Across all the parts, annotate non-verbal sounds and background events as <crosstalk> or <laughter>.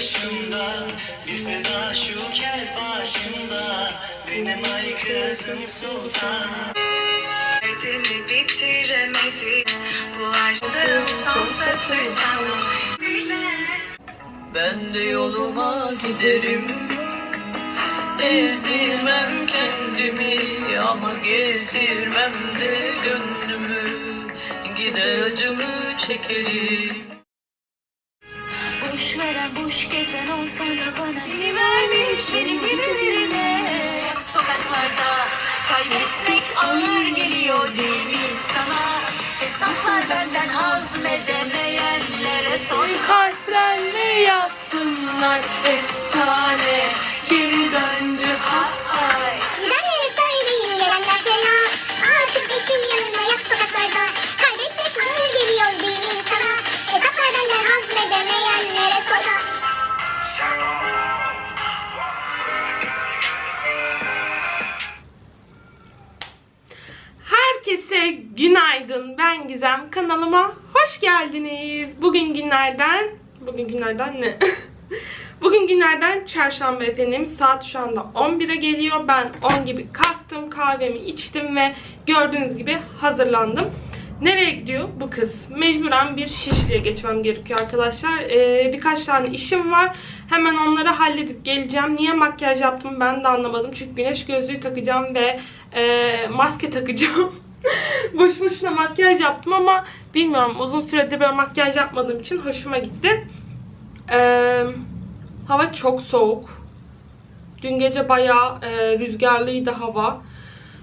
bakışında Bir seda şu kel başında Benim ay kızım sultan. Derdimi bitiremedim Bu aşkım son satır sana bile. Ben de yoluma giderim. Ezdirmem kendimi ama gezdirmem de gönlümü. Gider acımı çekerim veren boş gezen olsa da bana Beni vermiş benim gibi birine Sokaklarda kaybetmek ağır geliyor değil mi sana Hesaplar benden azmedemeyenlere sor Harflerle yazsınlar? Efsane Geri döndü hazmedemeyenlere sokak Herkese günaydın. Ben Gizem. Kanalıma hoş geldiniz. Bugün günlerden... Bugün günlerden ne? <laughs> Bugün günlerden çarşamba efendim. Saat şu anda 11'e geliyor. Ben 10 gibi kalktım. Kahvemi içtim ve gördüğünüz gibi hazırlandım. Nereye gidiyor bu kız? Mecburen bir Şişli'ye geçmem gerekiyor arkadaşlar. Ee, birkaç tane işim var. Hemen onları halledip geleceğim. Niye makyaj yaptım ben de anlamadım. Çünkü güneş gözlüğü takacağım ve e, maske takacağım. <laughs> Boş boşuna makyaj yaptım ama bilmiyorum uzun süredir böyle makyaj yapmadığım için hoşuma gitti. Ee, hava çok soğuk. Dün gece bayağı e, rüzgarlıydı hava.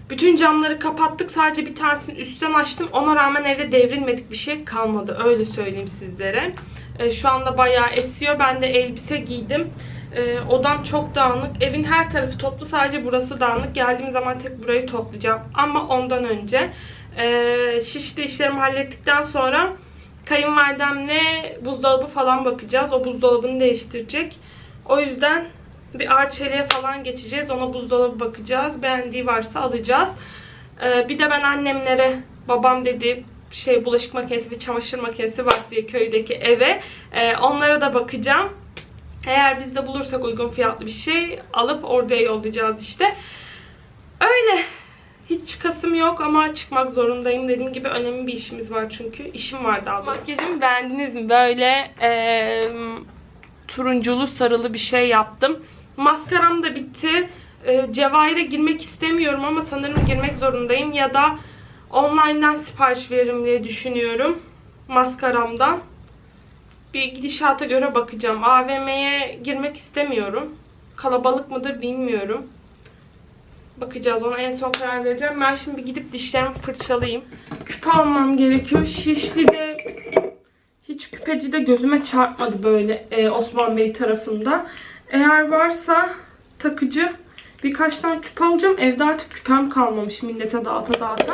Bütün camları kapattık. Sadece bir tanesini üstten açtım. Ona rağmen evde devrilmedik bir şey kalmadı. Öyle söyleyeyim sizlere. E, şu anda bayağı esiyor. Ben de elbise giydim. E, odam çok dağınık. Evin her tarafı toplu. Sadece burası dağınık. Geldiğim zaman tek burayı toplayacağım. Ama ondan önce e, Şişli işlerimi hallettikten sonra kayınvalidemle buzdolabı falan bakacağız. O buzdolabını değiştirecek. O yüzden bir arçeliğe falan geçeceğiz. Ona buzdolabı bakacağız. Beğendiği varsa alacağız. Ee, bir de ben annemlere babam dedi şey bulaşık makinesi ve çamaşır makinesi var diye köydeki eve. Ee, onlara da bakacağım. Eğer biz de bulursak uygun fiyatlı bir şey alıp oraya yollayacağız işte. Öyle. Hiç çıkasım yok ama çıkmak zorundayım. Dediğim gibi önemli bir işimiz var çünkü. İşim var daha doğrusu. Makyajımı beğendiniz mi? Böyle eee turunculu sarılı bir şey yaptım. Maskaram da bitti. Ee, Cevahir'e girmek istemiyorum ama sanırım girmek zorundayım. Ya da online'dan sipariş veririm diye düşünüyorum. Maskaramdan. Bir gidişata göre bakacağım. AVM'ye girmek istemiyorum. Kalabalık mıdır bilmiyorum. Bakacağız ona en son karar vereceğim. Ben şimdi bir gidip dişlerimi fırçalayayım. Küpe almam gerekiyor. Şişli'de hiç küpeci de gözüme çarpmadı böyle e, Osman Bey tarafında. Eğer varsa takıcı birkaç tane küpe alacağım. Evde artık küpem kalmamış millete dağıta dağıta.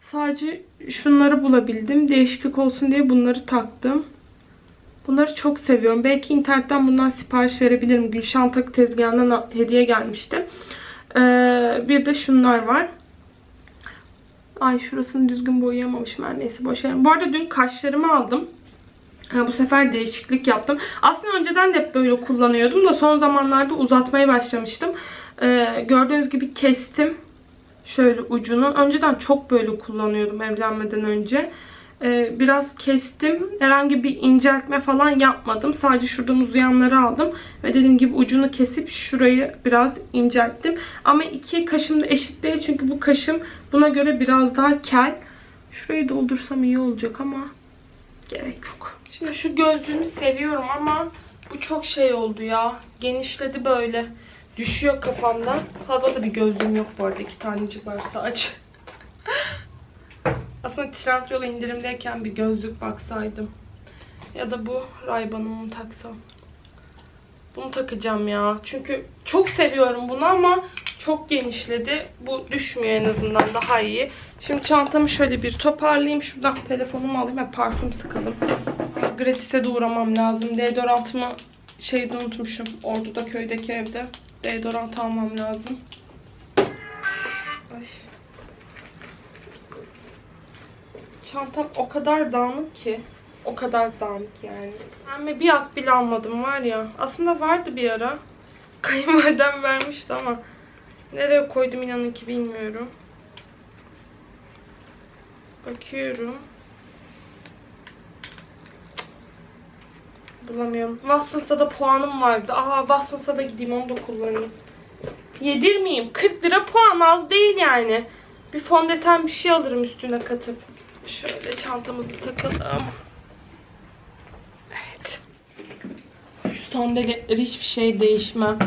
Sadece şunları bulabildim. Değişiklik olsun diye bunları taktım. Bunları çok seviyorum. Belki internetten bundan sipariş verebilirim. Gülşen Takı tezgahından hediye gelmişti. Ee, bir de şunlar var. Ay şurasını düzgün boyayamamışım her neyse boş verin. Bu arada dün kaşlarımı aldım. Ha, bu sefer değişiklik yaptım. Aslında önceden de hep böyle kullanıyordum da son zamanlarda uzatmaya başlamıştım. Ee, gördüğünüz gibi kestim. Şöyle ucunu. Önceden çok böyle kullanıyordum evlenmeden önce. Ee, biraz kestim. Herhangi bir inceltme falan yapmadım. Sadece şuradan uzayanları aldım. Ve dediğim gibi ucunu kesip şurayı biraz incelttim. Ama iki kaşım da eşit değil. Çünkü bu kaşım buna göre biraz daha kel. Şurayı doldursam iyi olacak ama gerek yok. Şimdi şu gözlüğümü seviyorum ama bu çok şey oldu ya. Genişledi böyle. Düşüyor kafamdan. Fazla da bir gözlüğüm yok bu arada. İki tanecik varsa aç. <laughs> Aslında Trendyol indirimdeyken bir gözlük baksaydım. Ya da bu Ray-Ban'ımı taksam. Bunu takacağım ya. Çünkü çok seviyorum bunu ama çok genişledi. Bu düşmüyor en azından daha iyi. Şimdi çantamı şöyle bir toparlayayım. Şuradan telefonumu alayım ve parfüm sıkalım. Gratis'e de uğramam lazım. Deodorantımı şeyde unutmuşum. Ordu'da köydeki evde. Deodorant almam lazım. Ay. Çantam o kadar dağınık ki. O kadar dağınık yani. Ben bir ak bile almadım var ya. Aslında vardı bir ara. Kayınvalidem vermişti ama nereye koydum inanın ki bilmiyorum. Bakıyorum. Bulamıyorum. Watsons'ta da puanım vardı. Aa Watsons'a da gideyim onu da kullanayım. Yedirmeyeyim. 40 lira puan az değil yani. Bir fondöten bir şey alırım üstüne katıp. Şöyle çantamızı takalım. Evet. Şu sandalyeleri hiçbir şey değişmem.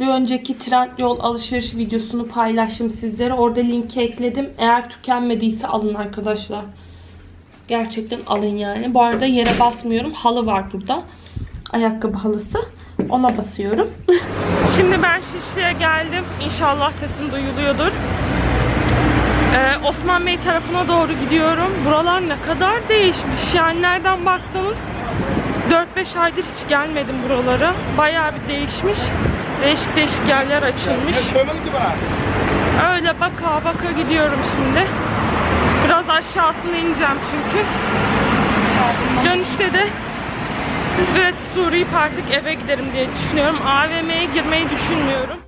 Bir önceki Trendyol alışveriş videosunu paylaştım sizlere. Orada linki ekledim. Eğer tükenmediyse alın arkadaşlar. Gerçekten alın yani. Bu arada yere basmıyorum. Halı var burada. Ayakkabı halısı. Ona basıyorum. <laughs> Şimdi ben Şişli'ye geldim. İnşallah sesim duyuluyordur. Ee, Osman Bey tarafına doğru gidiyorum. Buralar ne kadar değişmiş. Yani nereden baksanız 4-5 aydır hiç gelmedim buralara. Bayağı bir değişmiş. Değişik değişik yerler açılmış. Öyle baka baka gidiyorum şimdi. Biraz aşağısına ineceğim çünkü. Dönüşte de ücretsiz uğrayıp artık eve giderim diye düşünüyorum. AVM'ye girmeyi düşünmüyorum.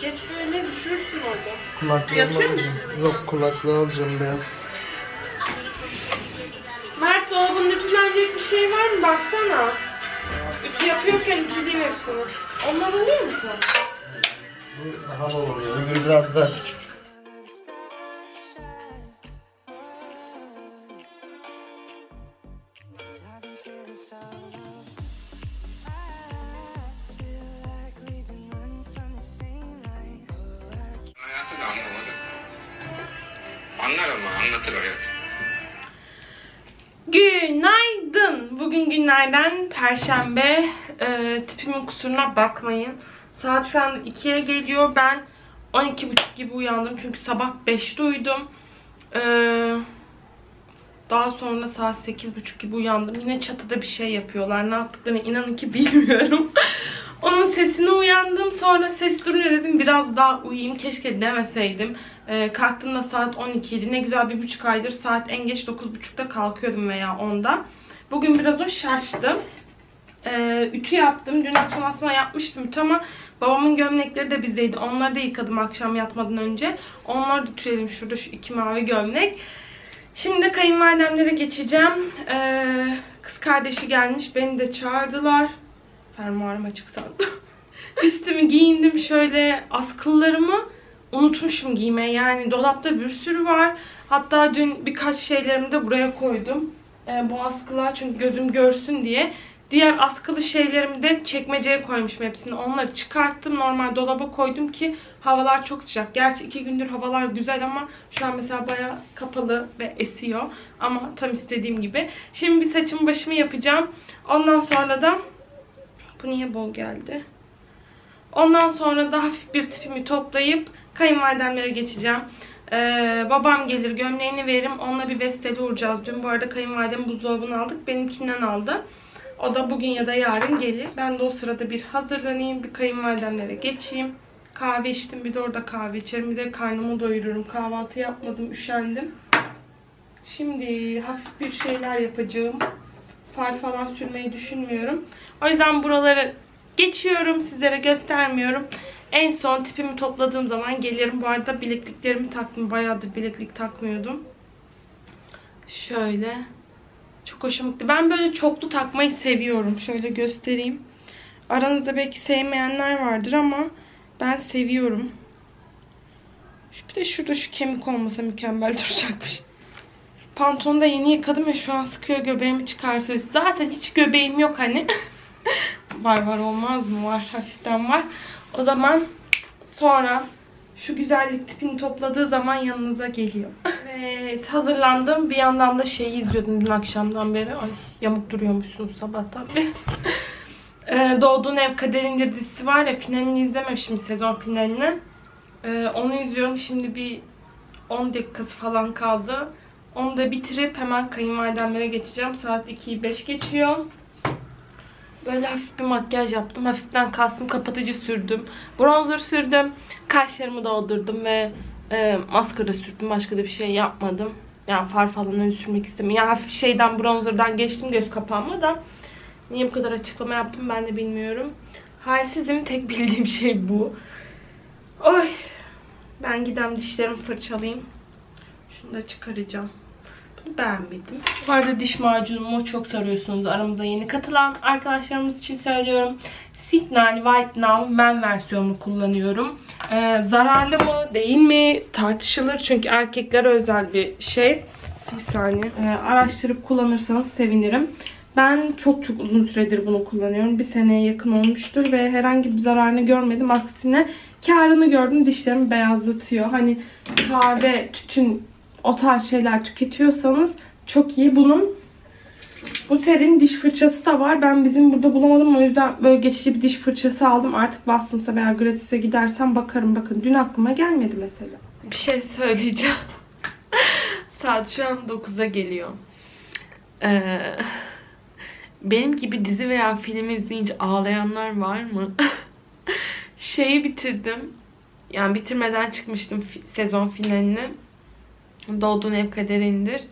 Geç böyle düşürürsün orada. Kulaklığı Yapıyor alacağım. Yok kulaklığı alacağım beyaz. Mert dolabında ütülenecek bir şey var mı? Baksana. Ütü yapıyorken ütüleyeyim hepsini. Onlar oluyor mu sen? Bu daha bol oluyor. Öbürü biraz daha küçük. Perşembe. Ee, tipimin kusuruna bakmayın. Saat şu anda 2'ye geliyor. Ben 12.30 gibi uyandım. Çünkü sabah 5'te uyudum. Ee, daha sonra saat 8.30 gibi uyandım. Yine çatıda bir şey yapıyorlar. Ne yaptıklarını inanın ki <laughs> bilmiyorum. Onun sesine uyandım. Sonra ses durunca dedim biraz daha uyuyayım. Keşke demeseydim. Ee, kalktığımda saat 12 idi. Ne güzel bir buçuk aydır saat en geç 9.30'da kalkıyordum veya 10'da. Bugün biraz o şaştım. Ee, ütü yaptım. Dün akşam aslında yapmıştım ütü ama babamın gömlekleri de bizdeydi. Onları da yıkadım akşam yatmadan önce. Onları da ütüledim. Şurada şu iki mavi gömlek. Şimdi de kayınvalidemlere geçeceğim. Ee, kız kardeşi gelmiş. Beni de çağırdılar. Fermuarım açık sandım. <laughs> Üstümü giyindim şöyle askıllarımı unutmuşum giymeye. Yani dolapta bir sürü var. Hatta dün birkaç şeylerimi de buraya koydum. Ee, bu askılar çünkü gözüm görsün diye. Diğer askılı şeylerimi de çekmeceye koymuşum hepsini. Onları çıkarttım. Normal dolaba koydum ki havalar çok sıcak. Gerçi iki gündür havalar güzel ama şu an mesela baya kapalı ve esiyor. Ama tam istediğim gibi. Şimdi bir saçımı başımı yapacağım. Ondan sonra da bu niye bol geldi? Ondan sonra da hafif bir tipimi toplayıp kayınvalidemlere geçeceğim. Ee, babam gelir gömleğini veririm. Onunla bir vesteli uğrayacağız. Dün bu arada kayınvalidem buzdolabını aldık. Benimkinden aldı. O da bugün ya da yarın gelir. Ben de o sırada bir hazırlanayım. Bir kayınvalidemlere geçeyim. Kahve içtim. Bir de orada kahve içerim. Bir de karnımı doyururum. Kahvaltı yapmadım. Üşendim. Şimdi hafif bir şeyler yapacağım. Far falan sürmeyi düşünmüyorum. O yüzden buraları geçiyorum. Sizlere göstermiyorum. En son tipimi topladığım zaman gelirim. Bu arada bilekliklerimi taktım. Bayağıdır bileklik takmıyordum. Şöyle. Çok hoşuma gitti. Ben böyle çoklu takmayı seviyorum. Şöyle göstereyim. Aranızda belki sevmeyenler vardır ama ben seviyorum. Bir de şurada şu kemik olmasa mükemmel <laughs> duracakmış. Pantolonu da yeni yıkadım ve şu an sıkıyor göbeğimi çıkartıyor. Zaten hiç göbeğim yok hani. <laughs> var var olmaz mı? Var hafiften var. O zaman sonra şu güzellik tipini topladığı zaman yanınıza geliyor. Evet hazırlandım. Bir yandan da şeyi izliyordum dün akşamdan beri. Ay yamuk duruyormuşsunuz sabahtan beri. <laughs> Ee, Doğduğun Ev Kaderindir dizisi var ya finalini izlememişim sezon finalini. Ee, onu izliyorum şimdi bir 10 dakikası falan kaldı. Onu da bitirip hemen kayınvalidemlere geçeceğim. Saat 2'yi 5 geçiyor. Böyle hafif bir makyaj yaptım. Hafiften kastım kapatıcı sürdüm. Bronzer sürdüm. Kaşlarımı doldurdum ve e, maskara sürdüm. Başka da bir şey yapmadım. Yani far falan öyle sürmek istemiyorum. Yani hafif şeyden bronzerdan geçtim göz kapağıma da. Niye bu kadar açıklama yaptım ben de bilmiyorum. Halsizim tek bildiğim <laughs> şey bu. Oy. Ben gidem dişlerimi fırçalayayım. Şunu da çıkaracağım. Bunu beğenmedim. Bu arada diş macunumu çok soruyorsunuz. Aramıza yeni katılan arkadaşlarımız için söylüyorum. Signal White Now Men versiyonunu kullanıyorum. Ee, zararlı mı değil mi tartışılır. Çünkü erkeklere özel bir şey. Bir saniye. Ee, araştırıp kullanırsanız sevinirim. Ben çok çok uzun süredir bunu kullanıyorum. Bir seneye yakın olmuştur ve herhangi bir zararını görmedim. Aksine karını gördüm. Dişlerimi beyazlatıyor. Hani kahve, tütün o tarz şeyler tüketiyorsanız çok iyi. Bunun bu serinin diş fırçası da var. Ben bizim burada bulamadım. O yüzden böyle geçici bir diş fırçası aldım. Artık Watson's'a veya Gratis'e gidersem bakarım. Bakın dün aklıma gelmedi mesela. Bir şey söyleyeceğim. <laughs> Saat şu an 9'a geliyor. Ee, benim gibi dizi veya film izleyince ağlayanlar var mı? <laughs> Şeyi bitirdim. Yani bitirmeden çıkmıştım sezon finalini. Doğduğun ev kaderindir.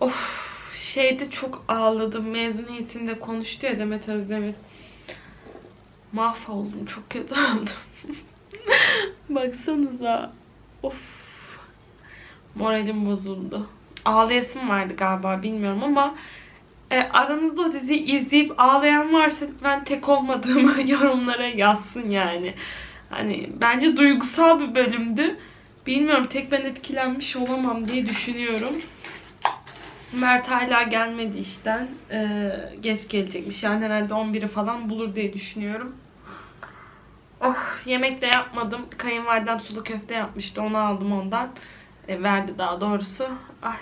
Of şeyde çok ağladım. Mezuniyetinde konuştu ya Demet Özdemir. Mahvoldum. Çok kötü <laughs> oldum. Baksanıza. Of. Moralim bozuldu. Ağlayasım vardı galiba bilmiyorum ama e, aranızda o diziyi izleyip ağlayan varsa ben tek olmadığımı <laughs> yorumlara yazsın yani. Hani bence duygusal bir bölümdü. Bilmiyorum tek ben etkilenmiş olamam diye düşünüyorum. Mert hala gelmedi işten. Ee, geç gelecekmiş. Yani herhalde 11'i falan bulur diye düşünüyorum. Oh yemek de yapmadım. Kayınvalidem sulu köfte yapmıştı. Onu aldım ondan. E, verdi daha doğrusu. Ay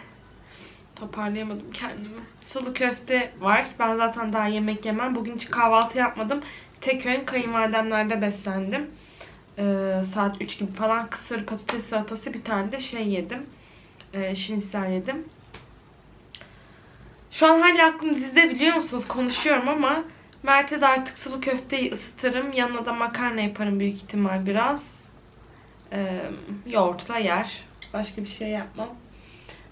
toparlayamadım kendimi. Sulu köfte var. Ben zaten daha yemek yemem. Bugün hiç kahvaltı yapmadım. Tek öğün kayınvalidemlerde beslendim. Ee, saat 3 gibi falan kısır patates salatası bir tane de şey yedim. Ee, şinisel yedim. Şu an hala aklım dizide biliyor musunuz? Konuşuyorum ama Mert'e de artık sulu köfteyi ısıtırım. Yanına da makarna yaparım büyük ihtimal biraz. Ee, yoğurtla yer. Başka bir şey yapmam.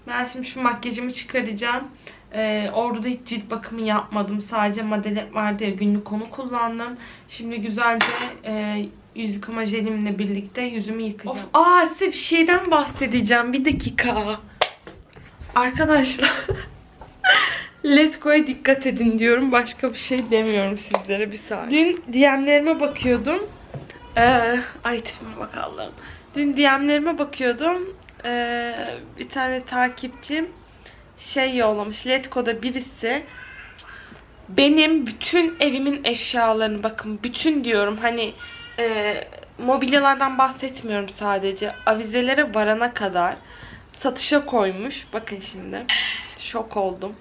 Ben şimdi şu makyajımı çıkaracağım. Ee, orada hiç cilt bakımı yapmadım. Sadece modelet vardı ya günlük onu kullandım. Şimdi güzelce e, yüz yıkama jelimle birlikte yüzümü yıkayacağım. Of, aa size bir şeyden bahsedeceğim. Bir dakika. Arkadaşlar. <laughs> Letgo'ya dikkat edin diyorum. Başka bir şey demiyorum sizlere bir saniye. Dün DM'lerime bakıyordum. Ee, ay tipime bak Allah'ım. Dün DM'lerime bakıyordum. Ee, bir tane takipçim şey yollamış. Letgo'da birisi benim bütün evimin eşyalarını bakın bütün diyorum hani e, mobilyalardan bahsetmiyorum sadece avizelere varana kadar satışa koymuş. Bakın şimdi. Şok oldum.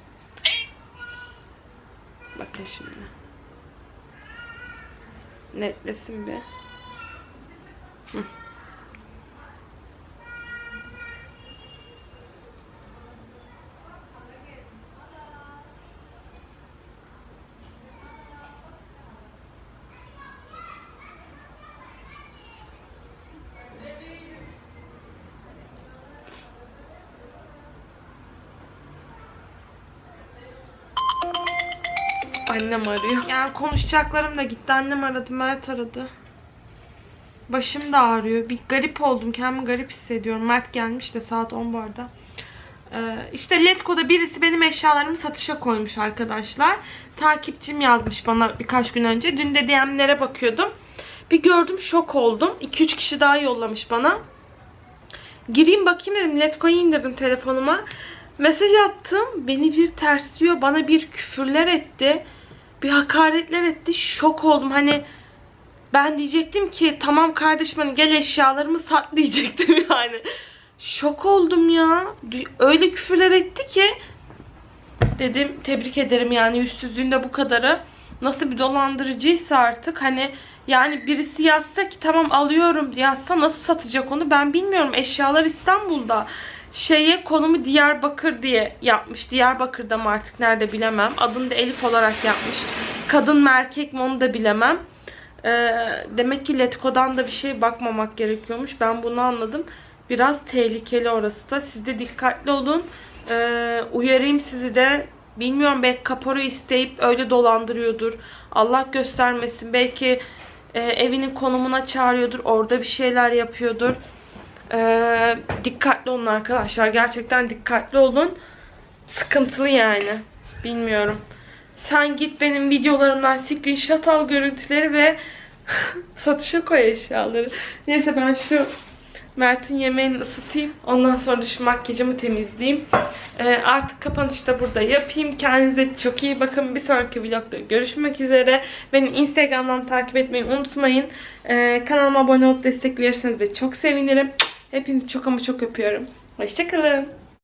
Bakın şimdi. Netlesin bir. Hı. Annem arıyor. Yani konuşacaklarım da gitti. Annem aradı, Mert aradı. Başım da ağrıyor. Bir garip oldum. Kendimi garip hissediyorum. Mert gelmiş de saat 10 bu arada. Ee, işte Letgo'da birisi benim eşyalarımı satışa koymuş arkadaşlar. Takipçim yazmış bana birkaç gün önce. Dün de DM'lere bakıyordum. Bir gördüm şok oldum. 2-3 kişi daha yollamış bana. Gireyim bakayım dedim. Letgo'yu indirdim telefonuma. Mesaj attım. Beni bir tersliyor. Bana bir küfürler etti. Bir hakaretler etti. Şok oldum. Hani ben diyecektim ki tamam kardeşim hani gel eşyalarımı sat <laughs> diyecektim yani. Şok oldum ya. Öyle küfürler etti ki dedim tebrik ederim yani yüzsüzlüğünde bu kadarı. nasıl bir dolandırıcıysa artık hani yani birisi yazsa ki tamam alıyorum yazsa nasıl satacak onu ben bilmiyorum. Eşyalar İstanbul'da şeye konumu Diyarbakır diye yapmış. Diyarbakır'da mı artık nerede bilemem. Adını da Elif olarak yapmış. Kadın mı erkek mi onu da bilemem. Ee, demek ki Letgo'dan da bir şey bakmamak gerekiyormuş. Ben bunu anladım. Biraz tehlikeli orası da. Siz de dikkatli olun. Ee, uyarayım sizi de. Bilmiyorum belki kaporu isteyip öyle dolandırıyordur. Allah göstermesin. Belki e, evinin konumuna çağırıyordur. Orada bir şeyler yapıyordur. Ee, dikkatli olun arkadaşlar. Gerçekten dikkatli olun. Sıkıntılı yani. Bilmiyorum. Sen git benim videolarımdan screenshot al görüntüleri ve <laughs> satışa koy eşyaları. Neyse ben şu Mert'in yemeğini ısıtayım. Ondan sonra şu makyajımı temizleyeyim. Ee, artık kapanışı da burada yapayım. Kendinize çok iyi bakın. Bir sonraki vlogda görüşmek üzere. Beni Instagram'dan takip etmeyi unutmayın. Ee, kanalıma abone olup destek verirseniz de çok sevinirim. Hepinizi çok ama çok öpüyorum. Hoşçakalın.